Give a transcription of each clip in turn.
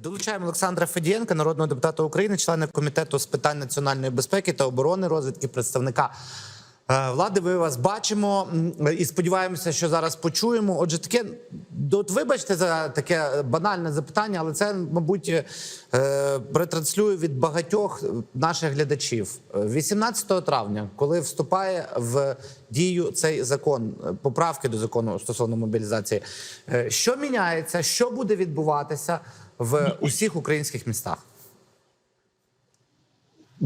Долучаємо Олександра Федієнка, народного депутата України, члена комітету з питань національної безпеки та оборони, розвідки представника е, влади. Ви вас бачимо і сподіваємося, що зараз почуємо. Отже, таке от вибачте за таке банальне запитання, але це, мабуть, е, ретранслюю від багатьох наших глядачів. Е, 18 травня, коли вступає в дію цей закон, е, поправки до закону стосовно мобілізації, що міняється, що буде відбуватися в усіх українських містах?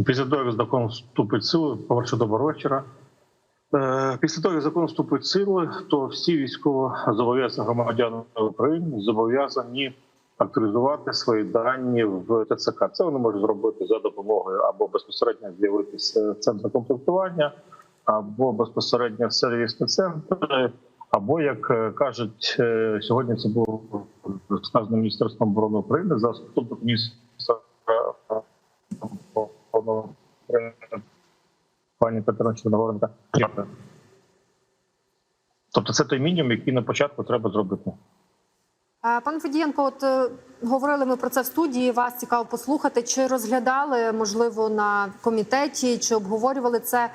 Після того, як закон вступить в силу, повершу доброго вечора. Е, Після того, як закон вступить в силу, то всі військово зобов'язані громадяни України зобов'язані актуалізувати свої дані в ТЦК. Це вони можуть зробити за допомогою або безпосередньо з'явитися в центрі комплектування, або безпосередньо в сервісні центри, або як е, кажуть е, сьогодні, це було сказано Міністерством оборони України заступник міністра пані Катерина Чорногоренка. Тобто це той мінімум, який на початку треба зробити. Е, Пан Федієнко, от е, говорили ми про це в студії. Вас цікаво послухати. Чи розглядали можливо на комітеті, чи обговорювали це?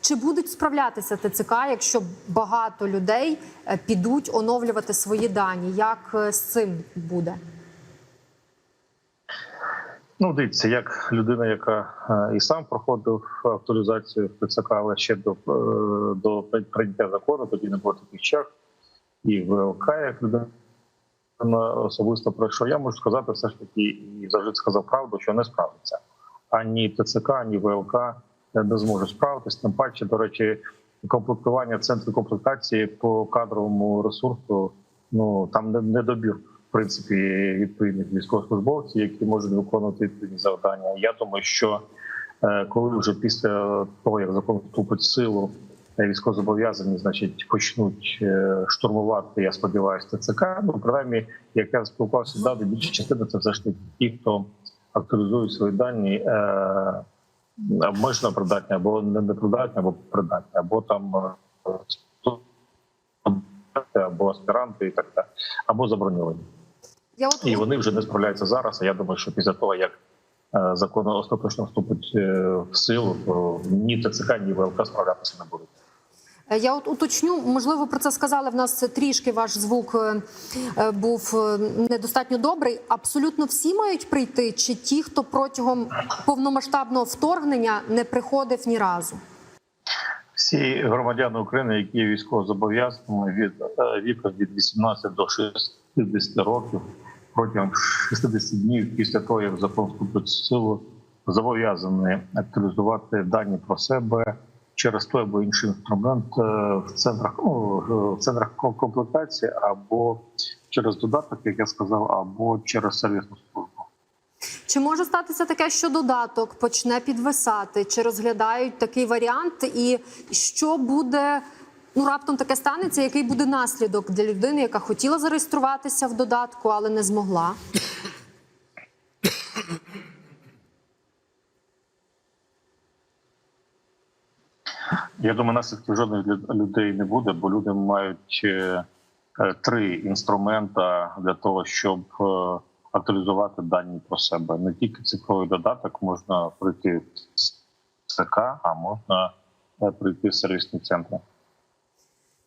Чи будуть справлятися ТЦК, якщо багато людей е, підуть оновлювати свої дані? Як е, з цим буде? Ну, дивіться, як людина, яка е, і сам проходив актуалізацію в ТЦК, але ще до, до прийняття закону, тоді не було таких черг, і ВЛК, як людина особисто пройшов. Я можу сказати, все ж таки, і завжди сказав правду, що не справиться. Ані ТЦК, ані ВЛК не зможуть справитись. Тим паче, до речі, комплектування центру комплектації по кадровому ресурсу. Ну там не- недобір в принципі відповідних військовослужбовців, які можуть виконувати відповідні завдання. Я думаю, що е, коли вже після того як закон вступить в силу, е, військовозобов'язані, значить, почнуть е, штурмувати. Я сподіваюся, ТЦК. Ну принаймні, як я спілкувався далі, більша частина це все ж таки ті, хто актуалізують свої дані. Обмежено придатні, або не непридатні, або придатні, або там е, або аспіранти і так далі, або заброньовані. Я от І вони вже не справляються зараз. А я думаю, що після того, як е, закон остаточно вступить е, в силу, то ні ТЦК, ні ВЛК справлятися не будуть. Е, Я от уточню, можливо, про це сказали. В нас трішки ваш звук е, е, був недостатньо добрий. Абсолютно всі мають прийти, чи ті, хто протягом повномасштабного вторгнення не приходив ні разу? Всі громадяни України, які є військово зобов'язаними від віком від 18 до 60 років протягом 60 днів після того, як закон вступить в силу, зобов'язані актуалізувати дані про себе через той або інший інструмент е, в центрах ну, е, в центрах комплектації або через додаток, як я сказав, або через сервісну службу. Чи може статися таке, що додаток почне підвисати? Чи розглядають такий варіант? І що буде? Ну, раптом таке станеться, який буде наслідок для людини, яка хотіла зареєструватися в додатку, але не змогла? Я думаю, наслідків жодних лю- людей не буде, бо люди мають е, е, три інструмента для того, щоб е, актуалізувати дані про себе. Не тільки цифровий додаток можна прийти в ЦК, а можна прийти в сервісні центри.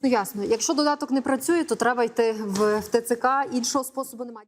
Ну ясно. Якщо додаток не працює, то треба йти в ТЦК. Іншого способу немає.